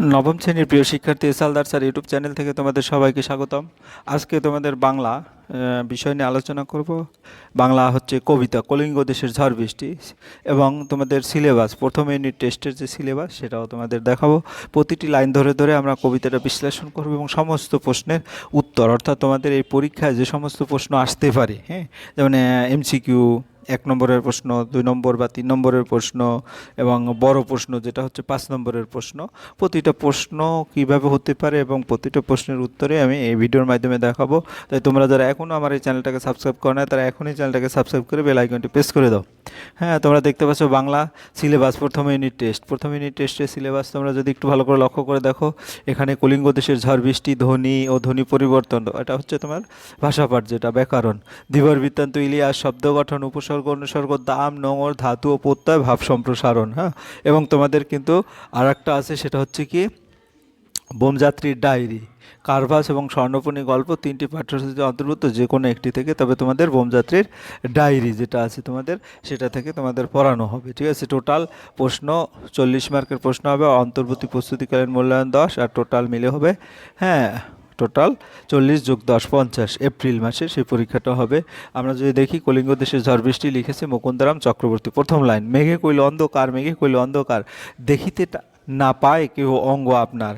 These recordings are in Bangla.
নবম শ্রেণির প্রিয় শিক্ষার্থী এসালদার স্যার ইউটিউব চ্যানেল থেকে তোমাদের সবাইকে স্বাগতম। আজকে তোমাদের বাংলা বিষয় নিয়ে আলোচনা করব। বাংলা হচ্ছে কবিতা, কলিঙ্গ দেশের ঝড় বৃষ্টি এবং তোমাদের সিলেবাস প্রথম ইউনিট টেস্টের যে সিলেবাস সেটাও তোমাদের দেখাবো। প্রতিটি লাইন ধরে ধরে আমরা কবিতাটা বিশ্লেষণ করব এবং সমস্ত প্রশ্নের উত্তর, অর্থাৎ তোমাদের এই পরীক্ষায় যে সমস্ত প্রশ্ন আসতে পারে হ্যাঁ? যেমন এমসিকিউ এক নম্বরের প্রশ্ন, দুই নম্বর বা তিন নম্বরের প্রশ্ন এবং বড় প্রশ্ন যেটা হচ্ছে পাঁচ নম্বরের প্রশ্ন। প্রতিটা প্রশ্ন কীভাবে হতে পারে এবং প্রতিটা প্রশ্নের উত্তরে আমি এই ভিডিওর মাধ্যমে দেখাবো। তাই তোমরা যারা এখনও আমার এই চ্যানেলটাকে সাবস্ক্রাইব করো না তারা এখনই চ্যানেলটাকে সাবস্ক্রাইব করে বেল আইকনটি প্রেস করে দাও। হ্যাঁ তোমরা দেখতে পাচ্ছ বাংলা সিলেবাস, প্রথম ইউনিট টেস্ট। প্রথম ইউনিট টেস্টের সিলেবাস তোমরা যদি একটু ভালো করে লক্ষ্য করে দেখো, এখানে কলিঙ্গ দেশের ঝড়, বৃষ্টি, ধ্বনি ও ধ্বনি পরিবর্তন। এটা হচ্ছে তোমার ভাষাপাঠ যেটা ব্যাকরণ। দিবর বৃত্তান্ত ইলিয়াস, শব্দ গঠন, উপসর্গ অনুসর্গ দাম নোংর ধাতু ও প্রত্যয়, ভাব সম্প্রসারণ হ্যাঁ? এবং তোমাদের কিন্তু আর একটা আছে, সেটা হচ্ছে কি? বোমযাত্রীর ডায়েরি, কারভাস এবং স্বর্ণপণী গল্প, তিনটি পাঠ্যসূচিতে অন্তর্ভুক্ত যে কোনো একটি থেকে, তবে তোমাদের বোমযাত্রীর ডায়েরি যেটা আছে তোমাদের, সেটা থেকে তোমাদের পড়ানো হবে, ঠিক আছে? টোটাল প্রশ্ন, চল্লিশ মার্কের প্রশ্ন হবে অন্তর্বর্তী প্রস্তুতিকালীন মূল্যায়ন দশ, আর টোটাল মিলে হবে হ্যাঁ টোটাল চল্লিশ যোগ দশ পঞ্চাশ। এপ্রিল মাসে সেই পরীক্ষাটা হবে। আমরা যদি দেখি, কলিঙ্গ দেশে ঝড় বৃষ্টি লিখেছে মুকুন্দরাম চক্রবর্তী। প্রথম লাইন, মেঘে কইল অন্ধকার, মেঘে কইল অন্ধকার, দেখিতে না পায় কেউ অঙ্গ আপনার।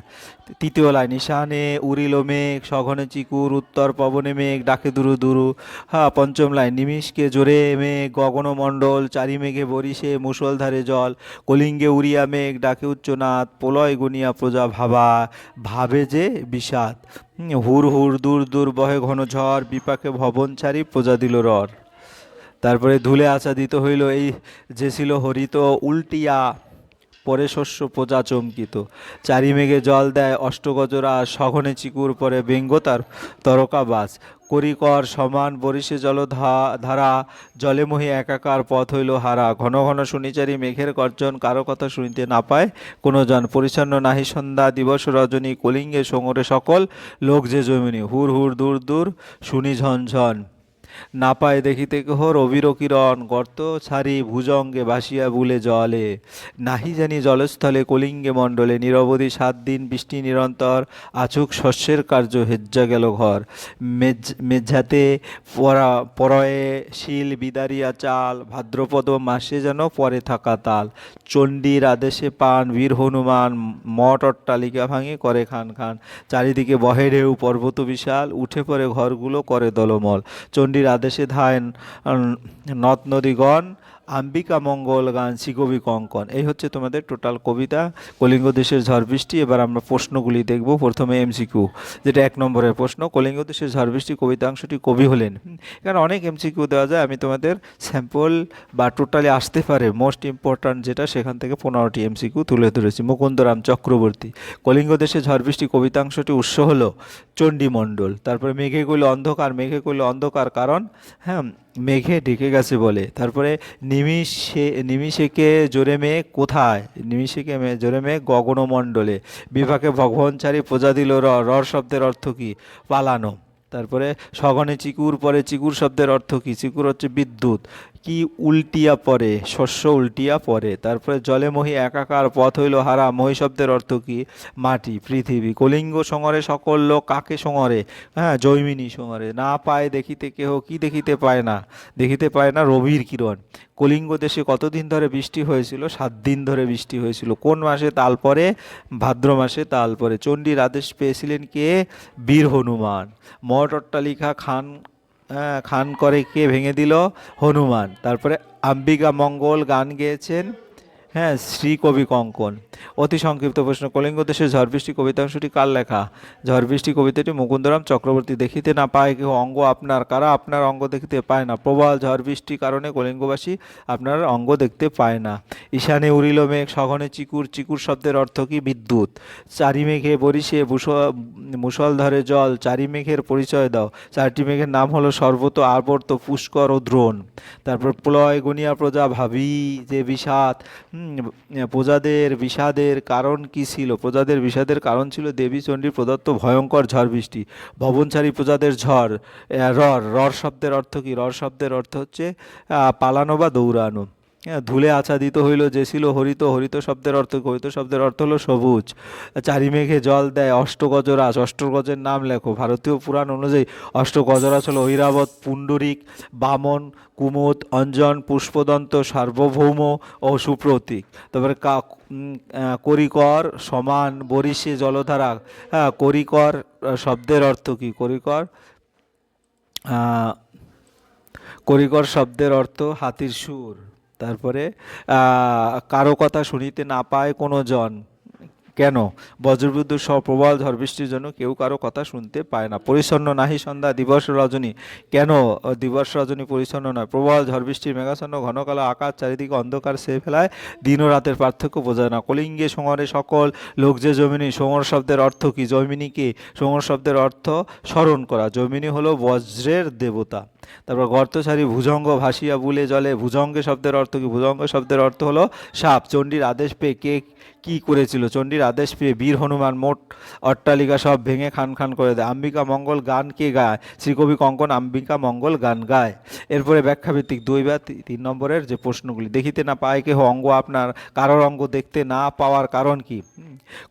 তৃতীয় লাইন ঈশানে উড়িল মেঘ, সঘনে চিকুর, উত্তর পবনে মেঘ, ডাকে দুরু দুরু। হ্যাঁ পঞ্চম লাইন নিমিষকে জোরে মেঘ, গগনমণ্ডল চারি মেঘে বরিশে মুষলধারে জল। কলিঙ্গে উড়িয়া মেঘ, ডাকে উচ্চনাথ প্রলয় গুনিয়া প্রজা ভাবা, ভাবে যে বিষাদ। হুর হুর, দূর দূর বহে ঘন ঝড়, বিপাকে ভবন ছাড়ি প্রজা দিল রর তারপরে ধুলে আচ্ছাদিত হইল এই যে ছিল হরিত উল্টিয়া। পরে শস্য প্রজা চমকিত। চারি মেঘে জল দেয় অষ্টগজরা, সঘনে চিকুর পরে বেঙ্গতার তার তরকাবাস করিকর সমান বরিশে জলধা ধারা জলে মহি একাকার পথ হইল হারা। ঘন ঘন শুনিচারি মেঘের গর্জন কারও কথা শুনিতে না পায় কোনো জন পরিচ্ছন্ন নাহি সন্ধ্যা, দিবস রজনী, কলিঙ্গে সোঙরে সকল লোক যে জমিনি। হুর হুর দূর দূর, শুনি ঝনঝন। না পায় দেখিতে কেহ রবির কিরণ গর্ত ছাড়ি ভুজঙ্গে ভাসিয়া বুলে জলে। নাহি জানি জলস্থলে কলিঙ্গে মণ্ডলে নিরবধি সাত দিন বৃষ্টি নিরন্তর আচুক শস্যের কার্য হেজ্জা গেল ঘর। মেজ মেঝাতে পরা, পরয়ে শিল বিদারিয়া চাল, ভাদ্রপদ মাসে যেন পরে থাকা তাল। চণ্ডীর আদেশে পান বীর হনুমান, মঠ অট্টালিকা ভাঙে করে খান খান। চারিদিকে বহে ঢেউ, পর্বত বিশাল, উঠে পড়ে ঘরগুলো করে দলমল। চণ্ডীর আদেশে ধায় নদ নদীগণ আম্বিকা মঙ্গল গান শিকবি কঙ্কন। এই হচ্ছে তোমাদের টোটাল কবিতা। কলিঙ্গ দেশের ঝড় বৃষ্টি, এবার আমরা প্রশ্নগুলি দেখব। প্রথমে এমসিকিউ, যেটা এক নম্বরের প্রশ্ন। কলিঙ্গ দেশের ঝড় বৃষ্টি কবিতাংশটি কবি হলেন। এখানে অনেক এমসিকিউ দেওয়া যায়, আমি তোমাদের স্যাম্পল বা টোটালি আসতে পারে। মোস্ট ইম্পর্ট্যান্ট যেটা, সেখান থেকে পনেরোটি এমসিকিউ তুলে ধরেছি। মুকুন্দরাম চক্রবর্তী, কলিঙ্গ দেশে ঝড় বৃষ্টি কবিতাংশটি উৎস হলো চণ্ডীমণ্ডল। তারপরে মেঘে কইল অন্ধকার, মেঘে কইল অন্ধকার কারণ হ্যাঁ মেঘে ঢেকে গেছে বলে। তারপরে নিমিষে, নিমিষেকে জোরে মেয়ে কোথায়? নিমিষেকে মেয়ে জোরে মেয়ে গগনমণ্ডলে। বিভাগে ভগবানচারী প্রজা দিল র, রর শব্দের অর্থ কী? পালানো। তারপরে সঘনে চিকুর পরে চিকুর শব্দের অর্থ কী? চিকুর হচ্ছে বিদ্যুৎ। কি উল্টিয়া পরে, শস্য উল্টিয়া পরে, তারপরে জলে মহি একাকার পথ হইল হারা, মহি শব্দের অর্থ কি? মাটি, পৃথিবী, কলিঙ্গ সঙরে, সকল লোক কাকে সঙরে? হ্যাঁ জৈমিনী সঙরে। না পায় দেখিতে কেহ, কি দেখিতে পায় না? দেখিতে পায় না রবির কিরণ। কলিঙ্গ দেশে কতদিন ধরে বৃষ্টি হয়েছিল? সাত দিন ধরে বৃষ্টি হয়েছিল। কোন মাসে? তাল পরে, ভাদ্র মাসে তাল পরে। চণ্ডীর আদেশ পেয়েছিলেন কে? বীর হনুমান মঠ অট্টালিকা খান খান করে কে ভেঙে দিল? হনুমান। তারপরে আম্বিকা মঙ্গল গান গেয়েছেন। হ্যাঁ শ্রী কবি কঙ্কন। অতি সংক্ষিপ্ত প্রশ্ন, কলিঙ্গ দেশের ঝড় বৃষ্টি কবিতাংশটি কার লেখা? ঝড় বৃষ্টি কবিতাটি মুকুন্দরাম চক্রবর্তী দেখিতে না পায় কেউ অঙ্গ আপনার, কারা আপনার অঙ্গ দেখতে পায় না? প্রবল ঝড় বৃষ্টির কারণে কলিঙ্গবাসী আপনার অঙ্গ দেখতে পায় না। ঈশানে উড়িল মেঘ, সঘনে চিকুর চিকুর শব্দের অর্থ কি? বিদ্যুৎ। চারি মেঘে বরিশে মুস- মুষলধারে জল, চারি মেঘের পরিচয় দাও। চারটি মেঘের নাম হলো সর্বত আবর্ত, পুষ্কর ও দ্রোণ। তারপর প্রলয়, গুনিয়া প্রজা, ভাবি যে বিষাদ। প্রজাদের বিষাদের কারণ কি ছিল? প্রজাদের বিষাদের কারণ ছিল দেবী চণ্ডীর প্রদত্ত ভয়ঙ্কর ঝড় বৃষ্টি। ভবনচারী প্রজাদের ঝড় রর রর শব্দের অর্থ কি? রর শব্দের অর্থ হচ্ছে পালানো বা দৌড়ানো। ধুলে আচ্ছাদিত হইল, যে ছিল হরিত হরিত শব্দের অর্থ? হরিত শব্দের অর্থ হলো সবুজ। চারি মেঘে জল দেয় অষ্টগজরাজ। অষ্টগজের নাম লেখো। ভারতীয় পুরাণ অনুযায়ী অষ্টগজরাজ হলো ঐরাবত পুণ্ডরিক, বামন, কুমুদ, অঞ্জন, পুষ্পদন্ত, সার্বভৌম ও সুপ্রতীক। তারপরে করিকর সমান বরিশে জলধারা। হ্যাঁ করিকর শব্দের অর্থ কি? করিকর করিকর শব্দের অর্থ হাতির সুর। তারপরে কারও কথা শুনিতে না পায় কোনো জন। কেন? বজ্রবিদ্যুৎ সহ প্রবল ঝড় বৃষ্টির জন্য কেউ কারও কথা শুনতে পায় না। পরিচ্ছন্ন নাহি সন্ধ্যা, দিবস রজনী। কেন? দিবস রজনী পরিচ্ছন্ন নয়। প্রবল ঝড় বৃষ্টির মেঘাচ্ছন্ন ঘন কালো আকাশ চারিদিকে অন্ধকার সে ফেলায়। দিন ও রাতের পার্থক্য বোঝায় না। কলিঙ্গে সোঙরে সকল লোক যে জমিনি, সোঙর শব্দের অর্থ কি? জমিনীকে সোঙর শব্দের অর্থ স্মরণ করা। জমিনী হলো বজ্রের দেবতা। তারপর গর্তসারি ভুজঙ্গ ভাসিয়া বুলে জলে। ভুজঙ্গে শব্দের অর্থ কি? ভুজঙ্গ শব্দের অর্থ হলো সাপ। চণ্ডীর আদেশ পেয়ে কে কি করেছিল? চণ্ডীর আদেশ পেয়ে বীর হনুমান মোট অট্টালিকা সব ভেঙে খান খান করে দেয়। আম্বিকা মঙ্গল গান কে গায়? শ্রীকবি কঙ্কন আম্বিকা মঙ্গল গান গায়। এরপরে ব্যাখ্যাভিত্তিক দুই বা তিন নম্বরের যে প্রশ্নগুলি, দেখিতে না পায় কেহ অঙ্গ আপনার, কারোর অঙ্গ দেখতে না পাওয়ার কারণ কি?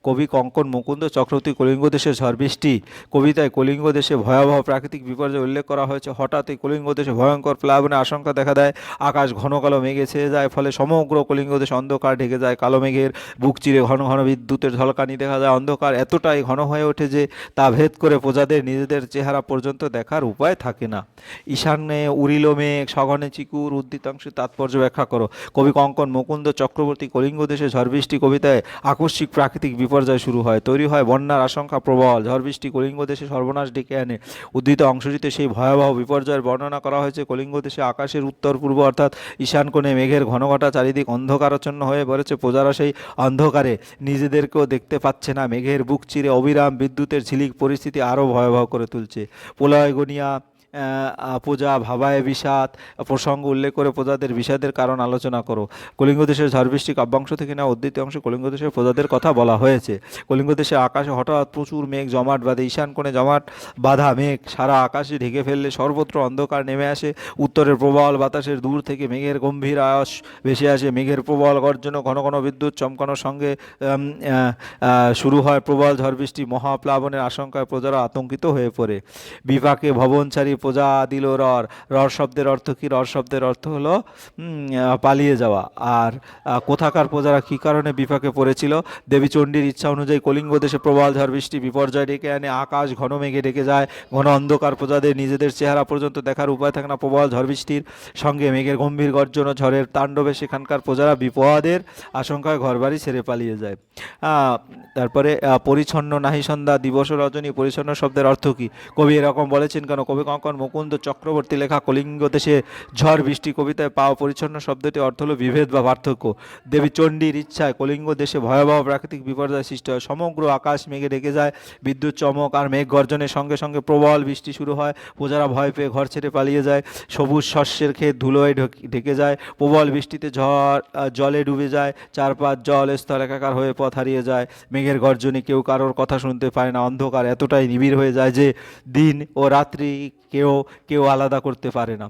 কবি কঙ্কন মুকুন্দ চক্রবর্তী কলিঙ্গ দেশে ঝড় বৃষ্টি, কবিতায় কলিঙ্গ দেশে ভয়াবহ প্রাকৃতিক বিপর্যয় উল্লেখ করা হয়েছে। হঠাৎই কলিঙ্গ দেশে ভয়ঙ্কর প্লাবনের আশঙ্কা দেখা দেয়। আকাশ ঘন কালো মেঘে ছেয়ে যায়, ফলে সমগ্র কলিঙ্গ দেশ অন্ধকার ঢেকে যায় কালো মেঘের। বুক চিরে ঘন ঘন বিদ্যুতের ঝলকানি দেখা যায়। অন্ধকার এতটাই ঘন হয়ে ওঠে যে তা ভেদ করে প্রজাদের নিজেদের চেহারা পর্যন্ত দেখার উপায় থাকে না। ঈশান্যে উড়িল মেঘ, সঘনে চিকুর উদ্দিতাংশের তাৎপর্য ব্যাখ্যা করো। কবি কঙ্কন মুকুন্দ চক্রবর্তী কলিঙ্গ দেশে ঝড় বৃষ্টি কবিতায় আকস্মিক প্রাকৃতিক বিপর্যয় শুরু হয় তৈরি হয় বন্যার আশঙ্কা প্রবল ঝড় বৃষ্টি কলিঙ্গ দেশে সর্বনাশ ডেকে আনে। উদ্ধৃত অংশটিতে সেই ভয়াবহ বিপর্যয়ের বর্ণনা করা হয়েছে কলিঙ্গ দেশে আকাশের উত্তর পূর্ব অর্থাৎ ঈশান কোণে মেঘের ঘনঘটা চারিদিক অন্ধকারাচ্ছন্ন হয়ে পড়েছে প্রজারা সেই অন্ধকারে নিজেদেরকেও দেখতে পাচ্ছে না। মেঘের বুক চিরে অবিরাম বিদ্যুতের ঝিলিক পরিস্থিতি আরও ভয়াবহ করে তুলছে। প্রলয় গনিয়া আহ, আহ, পূজা, ভাবায় বিষাদ, প্রসঙ্গ উল্লেখ করে প্রজাদের বিষাদের কারণ আলোচনা করো। কলিঙ্গ দেশের ঝড় বৃষ্টি কাব্যাংশ থেকে নেওয়া উদ্ধৃত অংশে কলিঙ্গ দেশের প্রজাদের কথা বলা হয়েছে। কলিঙ্গ দেশের আকাশে হঠাৎ প্রচুর মেঘ, জমাট বাঁধে, ঈশান কোণে জমাট বাঁধা মেঘ। সারা আকাশে ঢেকে ফেললে সর্বত্র অন্ধকার নেমে আসে। উত্তরের প্রবল বাতাসের দূর থেকে মেঘের গম্ভীর আওয়াজ ভেসে আসে। মেঘের প্রবল গর্জন ঘন ঘন বিদ্যুৎ চমকানোর সঙ্গে শুরু হয় প্রবল ঝড় বৃষ্টি মহাপ্লাবনের আশঙ্কায় প্রজারা আতঙ্কিত হয়ে পড়ে। বিপাকে ভবনচারী প্রজা দিল রর। রর শব্দের অর্থ কি? রর শব্দের অর্থ হলো পালিয়ে যাওয়া। আর কোথাকার প্রজারা কী কারণে বিপাকে পড়েছিল? দেবী চণ্ডীর ইচ্ছা অনুযায়ী কলিঙ্গ দেশে প্রবল ঝড় বৃষ্টি, বিপর্যয় ডেকে আনে, আকাশ ঘন মেঘে ডেকে যায়, ঘন অন্ধকার প্রজাদের নিজেদের চেহারা পর্যন্ত দেখার উপায় থাকে না প্রবল ঝড় বৃষ্টির সঙ্গে। মেঘের গম্ভীর গর্জন ও ঝড়ের তাণ্ডবে সেখানকার প্রজারা বিপদের আশঙ্কায় ঘরবাড়ি ছেড়ে পালিয়ে যায়। তারপরে পরিচ্ছন্ন নাহি সন্ধ্যা দিবস রজনী, পরিচ্ছন্ন শব্দের অর্থ কি? কবি এরকম বলেছেন কেন? কবি কঙ্কন মুকুন্দ চক্রবর্তী লেখা কলিঙ্গ দেশে ঝড় বৃষ্টি কবিতায় পাওয়া পরিচ্ছন্ন শব্দটি অর্থ হল বিভেদ বা পার্থক্য। দেবী চণ্ডীর ইচ্ছায় কলিঙ্গ দেশে ভয়াবহ প্রাকৃতিক বিপর্যয় সৃষ্টি হয়। সমগ্র আকাশ মেঘে ঢেকে যায়, বিদ্যুৎ চমক আর মেঘ গর্জনের সঙ্গে সঙ্গে প্রবল বৃষ্টি শুরু হয়। প্রজারা ভয় পেয়ে ঘর ছেড়ে পালিয়ে যায়। সবুজ শস্যের ক্ষেত ধুলোয় ঢক- যায়। প্রবল বৃষ্টিতে ঝড় জলে ডুবে যায়। চারপাশ জল স্থল একাকার হয়ে পথ হারিয়ে যায়। মেঘের গর্জনে কেউ কারোর কথা শুনতে পায় না। অন্ধকার এতটাই নিবিড় হয়ে যায় যে দিন ও রাত্রি কেউ কেউ কেউ আলাদা করতে পারে না।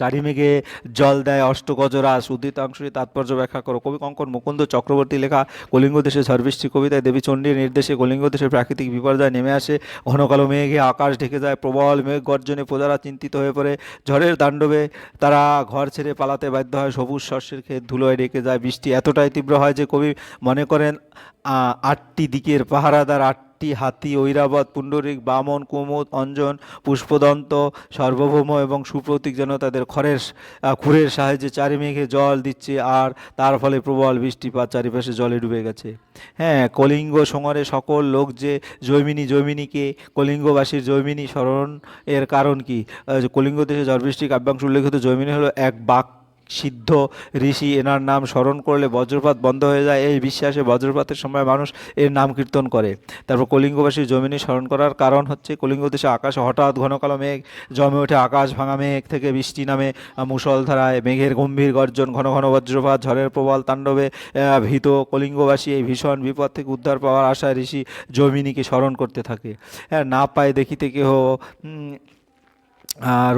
চারিমেঘে জল দেয় অষ্টগজরাস উদ্দিতাংশটি তাৎপর্য ব্যাখ্যা করো। কবি কঙ্কন মুকুন্দ চক্রবর্তী লেখা, কলিঙ্গ দেশে ঝড়বৃষ্টি কবিতায় দেবী চণ্ডীর নির্দেশে কলিঙ্গ দেশে প্রাকৃতিক বিপর্যয় নেমে আসে। ঘন কালো মেঘে আকাশ ঢেকে যায় প্রবল মেঘ গর্জনে প্রজারা চিন্তিত হয়ে পড়ে। ঝড়ের দাণ্ডবে তারা ঘর ছেড়ে পালাতে বাধ্য হয়। সবুজ শস্যের ক্ষেত ধুলোয় ডেকে যায়। বৃষ্টি এতটাই তীব্র হয় যে কবি মনে করেন আটটি দিকের পাহারাদার আটটি হাতি ঐরাবত পুণ্ডরিক বামন কুমুদ অঞ্জন পুষ্পদন্ত সার্বভৌম এবং সুপ্রতীক যেন তাদের আহ, খুরের সাহায্যে চারিমেঘে জল দিচ্ছে আর তার ফলে প্রবল বৃষ্টিপাত চারিপাশে জলে ডুবে গেছে। হ্যাঁ কলিঙ্গ সঙরে সকল লোক যে জৈমিনী জৈমিনীকে কলিঙ্গবাসীর জৈমিনী স্মরণ এর কারণ কি? কলিঙ্গ দেশে ঝড়বৃষ্টি কাব্যাংশ উল্লেখিত জৈমিনী হলো এক বাক সিদ্ধ ঋষি এনার নাম স্মরণ করলে বজ্রপাত বন্ধ হয়ে যায়। এই বিশ্বাসে বজ্রপাতের সময় মানুষ এর নাম কীর্তন করে। তারপর কলিঙ্গবাসী জমিনি স্মরণ করার কারণ হচ্ছে কলিঙ্গ দেশে আকাশে হঠাৎ ঘন কালো মেঘ জমে ওঠে আকাশ ভাঙা মেঘ থেকে বৃষ্টি নামে আহ, মুষলধারায় মেঘের গম্ভীর গর্জন ঘন ঘন বজ্রপাত ঝড়ের প্রবল তাণ্ডবে ভীত কলিঙ্গবাসী এই ভীষণ বিপদ থেকে উদ্ধার পাওয়ার আশায় ঋষি জমিনীকে স্মরণ করতে থাকে। হ্যাঁ না পায় দেখিতে কেহ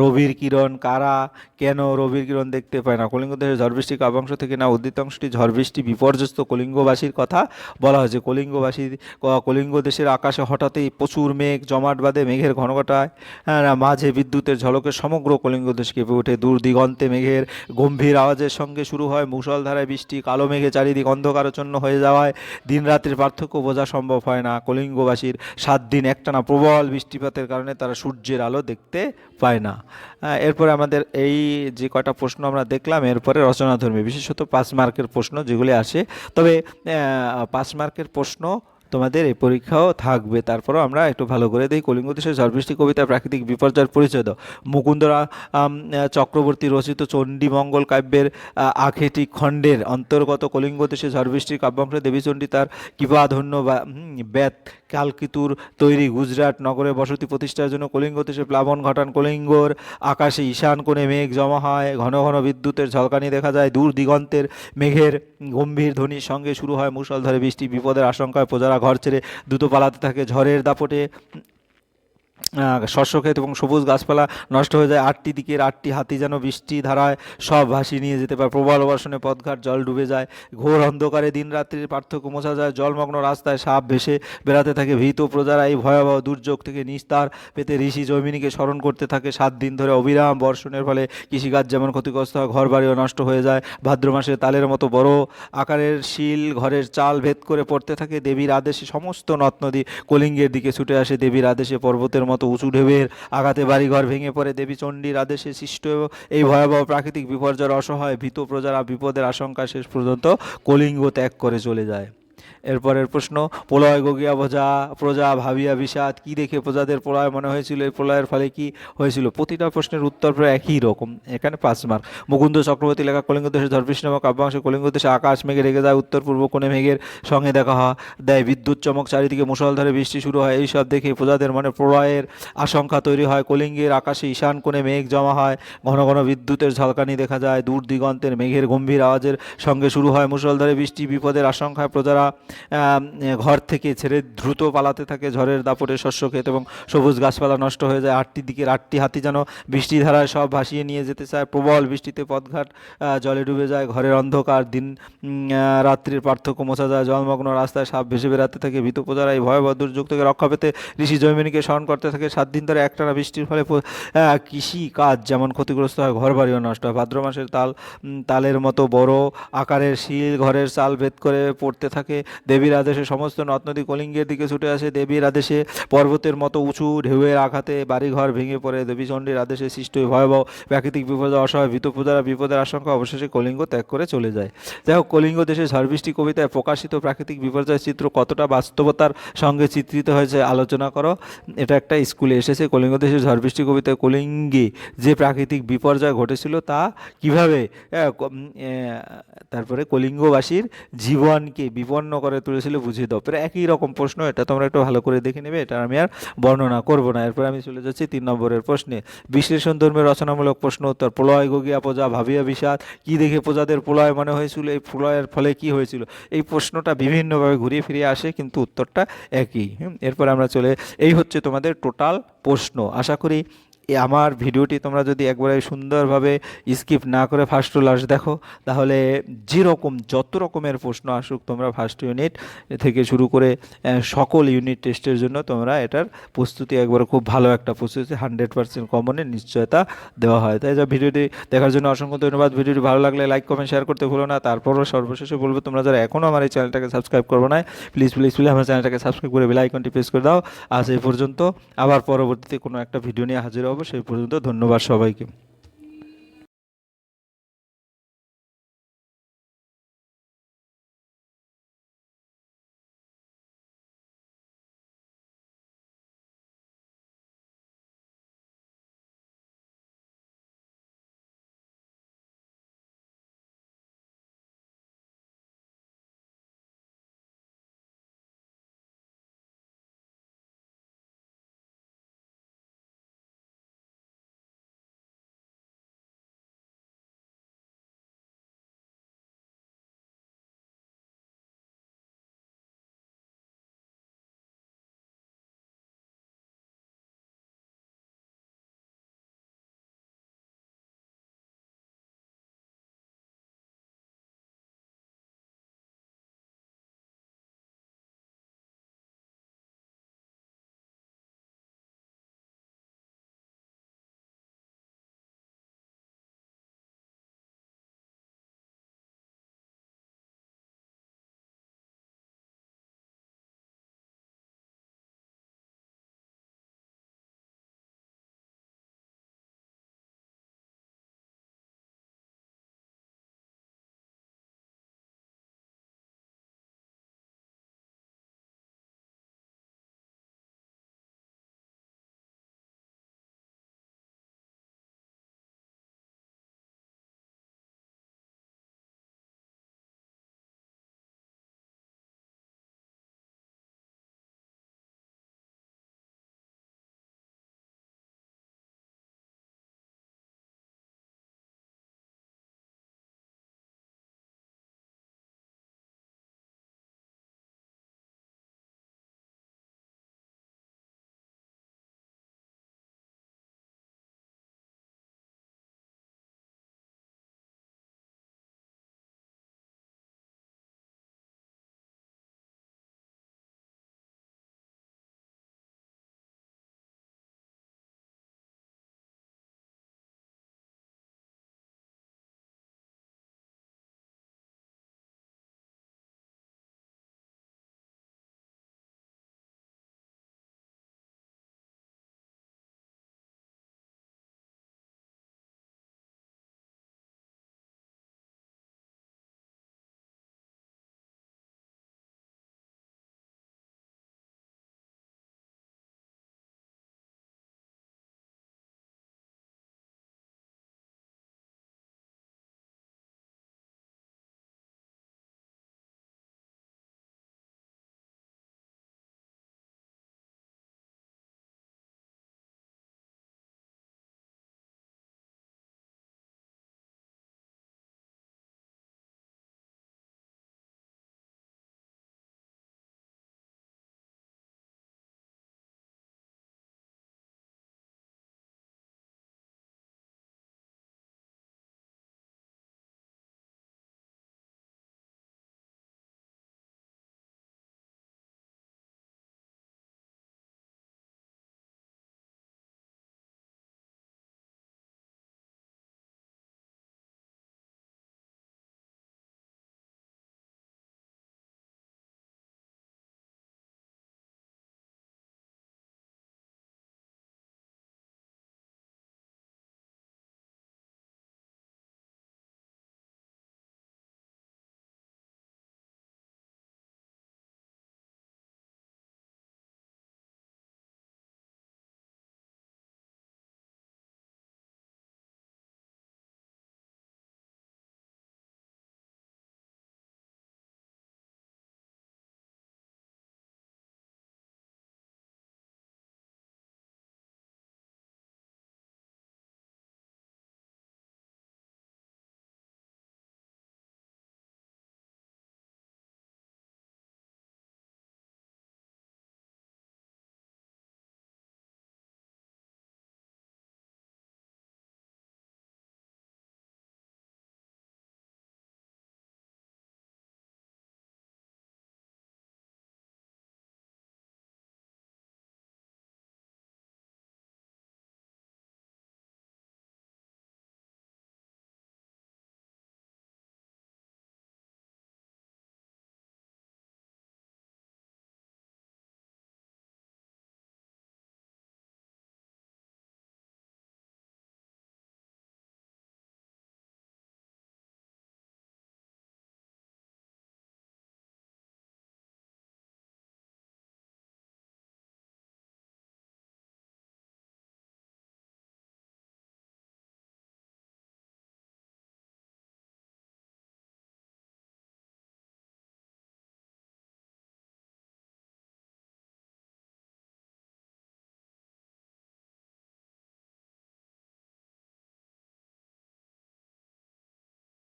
রবির কিরণ কারা কেন রবির কিরণ দেখতে পায় না? কলিঙ্গ দেশের ঝড় বৃষ্টি কাব্যাংশ থেকে না উদ্দিতাংশটি ঝড় বৃষ্টি বিপর্যস্ত কলিঙ্গবাসীর কথা বলা হয়েছে। কলিঙ্গবাসী ক- কলিঙ্গ দেশের আকাশে হঠাৎই প্রচুর মেঘ জমাট বাঁধে মেঘের ঘনঘটায় হ্যাঁ, মাঝে বিদ্যুতের ঝলকে সমগ্র কলিঙ্গ দেশ কেঁপে ওঠে। দূর দিগন্তে মেঘের গম্ভীর আওয়াজের সঙ্গে শুরু হয় মুষলধারায় বৃষ্টি কালো মেঘে চারিদিক অন্ধকারাচ্ছন্ন হয়ে যাওয়ায় দিন রাত্রির পার্থক্য বোঝা সম্ভব হয় না। কলিঙ্গবাসীর সাত দিন একটানা প্রবল বৃষ্টিপাতের কারণে তারা সূর্যের আলো দেখতে পায় না। এরপরে আমাদের এই যে কয়টা প্রশ্ন আমরা দেখলাম, এরপরে রচনাধর্মী বিশেষত পাঁচ মার্কের প্রশ্ন যেগুলি আসে। তবে পাঁচ মার্কের প্রশ্ন তোমাদের এই পরীক্ষাও থাকবে। তারপরও আমরা একটু ভালো করে দিই কলিঙ্গ দেশের ঝড়বৃষ্টি কবিতা প্রাকৃতিক বিপর্যয়ের পরিচয় দাও। মুকুন্দরা চক্রবর্তী রচিত চণ্ডীমঙ্গল কাব্যের আখেটি খণ্ডের অন্তর্গত কলিঙ্গ দেশে ঝড়বৃষ্টির কাব্যাংশ দেবীচণ্ডী তার কিবাধন্য বা বেত কালকিতুর তৈরি গুজরাট নগরে বসতি প্রতিষ্ঠার জন্য কলিঙ্গ দেশে প্লাবন ঘটান কলিঙ্গর আকাশে ঈশান কোণে মেঘ জমা হয়, ঘন ঘন বিদ্যুতের ঝলকানি দেখা যায়, দূর দিগন্তের মেঘের গম্ভীর ধ্বনির সঙ্গে শুরু হয় মুসলধারে বৃষ্টি, বিপদের আশঙ্কায় প্রজারা ঘর ছেড়ে দ্রুত পালাতে থাকে, ঝড়ের দাপটে শস্যক্ষেত এবং সবুজ গাছপালা নষ্ট হয়ে যায়। আটটি দিকের আটটি হাতি যেন বৃষ্টি ধারায় সব ভাসিয়ে নিয়ে যেতে পারে। প্রবল বর্ষণে পথঘাট, জল ডুবে যায়। ঘোর অন্ধকারে দিন রাত্রির পার্থক্য মোছা যায়। জলমগ্ন রাস্তায় সাপ ভেসে বেড়াতে থাকে। ভীত প্রজারা এই ভয়াবহ দুর্যোগ থেকে নিস্তার পেতে ঋষি জৈমিনীকে স্মরণ করতে থাকে। সাত দিন ধরে অবিরাম বর্ষণের ফলে কৃষিকাজ যেমন ক্ষতিগ্রস্ত হয় ঘর বাড়িও নষ্ট হয়ে যায়। ভাদ্র মাসে তালের মতো বড় আকারের শিল ঘরের চাল ভেদ করে পড়তে থাকে। দেবীর আদেশে সমস্ত নদ নদী কলিঙ্গের দিকে ছুটে আসে। দেবীর আদেশে পর্বতের মতো উঁচু ঢেবের আঘাতে বাড়িঘর ভেঙে পড়ে। দেবী চণ্ডীর আদেশে সৃষ্ট এই ভয়াবহ প্রাকৃতিক বিপর্যয়ের অসহায় ভীত প্রজারা বিপদের আশঙ্কা শেষ পর্যন্ত কলিঙ্গ ত্যাগ করে চলে যায়। এরপরের প্রশ্ন, প্রলয় গগিয়া বোঝা প্রজা ভাবিয়া বিষাদ, কি দেখে প্রজাদের প্রলয় মনে হয়েছিল? এই প্রলয়ের ফলে কি হয়েছিল? প্রতিটা প্রশ্নের উত্তর প্রায় একই রকম, এখানে পাঁচ মার্ক মুকুন্দ চক্রবর্তী লেখা কলিঙ্গ দেশের ধর্মৃষ্ণ নামক কাব্যাংশে কলিঙ্গ দেশে আকাশ মেঘে রেগে যায়, উত্তর পূর্ব কোণে মেঘের সঙ্গে দেখা হয়। দেয় বিদ্যুৎ চমক, চারিদিকে মুষলধারে বৃষ্টি শুরু হয়। এইসব দেখে প্রজাদের মনে প্রলয়ের আশঙ্কা তৈরি হয়। কলিঙ্গের আকাশে ঈশান কোণে মেঘ জমা হয়। ঘন ঘন বিদ্যুতের ঝলকানি দেখা যায়। দূর দিগন্তের মেঘের গম্ভীর আওয়াজের সঙ্গে শুরু হয় মুষলধারে বৃষ্টি। বিপদের আশঙ্কায় প্রজারা ঘর থেকে ছেড়ে দ্রুত পালাতে থাকে ঝড়ের দাপটে শস্য ক্ষেত এবং সবুজ গাছপালা নষ্ট হয়ে যায়। আটটি দিকের আটটি হাতি যেন বৃষ্টি ধারায় সব ভাসিয়ে নিয়ে যেতে চায়। প্রবল বৃষ্টিতে পথঘাট জলে ডুবে যায় ঘরের অন্ধকার। দিন রাত্রির পার্থক্য মোছা যায়। জলমগ্ন রাস্তায় সাপ ভেসে বেড়াতে থাকে। ভীত প্রজারা এই ভয়াবহ দুর্যোগ থেকে রক্ষা পেতে ঋষি জৈমিনীকে স্মরণ করতে থাকে। সাত দিন ধরে একটানা বৃষ্টির ফলে কৃষি কাজ যেমন ক্ষতিগ্রস্ত হয় ঘর বাড়িও নষ্ট হয়। ভাদ্র মাসের তাল তালের মতো বড় আকারের শিল ঘরের চাল ভেদ করে পড়তে থাকে। দেবীর আদেশে সমস্ত নদ নদী কলিঙ্গের দিকে ছুটে আসে। দেবীর আদেশে পর্বতের মতো উঁচু ঢেউয়ের আঘাতে বাড়িঘর ভেঙে পড়ে। দেবী চণ্ডীর আদেশে সৃষ্ট ভয়াবহ প্রাকৃতিক বিপদে অসহায় ভীত প্রজারা বিপদের আশঙ্কা অবশেষে কলিঙ্গ ত্যাগ করে চলে যায়। যাই হোক, কলিঙ্গ দেশে ঝড়বৃষ্টি কবিতায় প্রকাশিত প্রাকৃতিক বিপর্যয়ের চিত্র কতটা বাস্তবতার সঙ্গে চিত্রিত হয়েছে আলোচনা করো। এটা একটা স্কুলে এসেছে। কলিঙ্গ দেশের ঝড় বৃষ্টি কবিতায় কলিঙ্গে যে প্রাকৃতিক বিপর্যয় ঘটেছিল তা কীভাবে তারপরে কলিঙ্গবাসীর জীবনকে বিপন্ন করে তুলেছিল, বুঝিয়ে দাও। প্রায় একই রকম প্রশ্ন, এটা তোমরা একটু ভালো করে দেখে নেবে, এটা আমি আর বর্ণনা করব না। এরপর আমি চলে যাচ্ছি তিন নম্বরের প্রশ্নে। বিশ্লেষণ ধর্মের রচনামূলক প্রশ্ন উত্তর, প্রলয়, গগিয়া, প্রজা, ভাবিয়া, বিষাদ। কি দেখে প্রজাদের প্রলয় মনে হয়েছিল? এই প্রলয়ের ফলে কি হয়েছিল? এই প্রশ্নটা বিভিন্নভাবে ঘুরিয়ে ফিরিয়ে আসে, কিন্তু উত্তরটা একই। এরপর আমরা চলে, এই হচ্ছে তোমাদের টোটাল প্রশ্ন। আশা করি আমার ভিডিওটি তোমরা যদি একবারে সুন্দরভাবে স্কিপ না করে ফার্স্ট টু লাস্ট দেখো, তাহলে যেরকম যত রকমের প্রশ্ন আসুক তোমরা ফার্স্ট ইউনিট থেকে শুরু করে সকল ইউনিট টেস্টের জন্য তোমরা এটার প্রস্তুতি একবারে খুব ভালো একটা প্রস্তুতি হান্ড্রেড পার্সেন্ট কমনের নিশ্চয়তা দেওয়া হয়। তাই যা ভিডিওটি দেখার জন্য অসংখ্য ধন্যবাদ। ভিডিওটি ভালো লাগলে লাইক কমেন্ট শেয়ার করতে ভুলো না। তারপরও সর্বশেষে বলব, তোমরা যারা এখনও আমার এই চ্যানেলটাকে সাবস্ক্রাইব করব না প্লিজ প্লিজ প্লিজ আমার চ্যানেলটাকে সাবস্ক্রাইব করে বেল আইকনটি প্রেস করে দাও। আজ এই পর্যন্ত, আবার পরবর্তীতে কোনো একটা ভিডিও নিয়ে হাজির সেই পর্যন্ত ধন্যবাদ সবাইকে।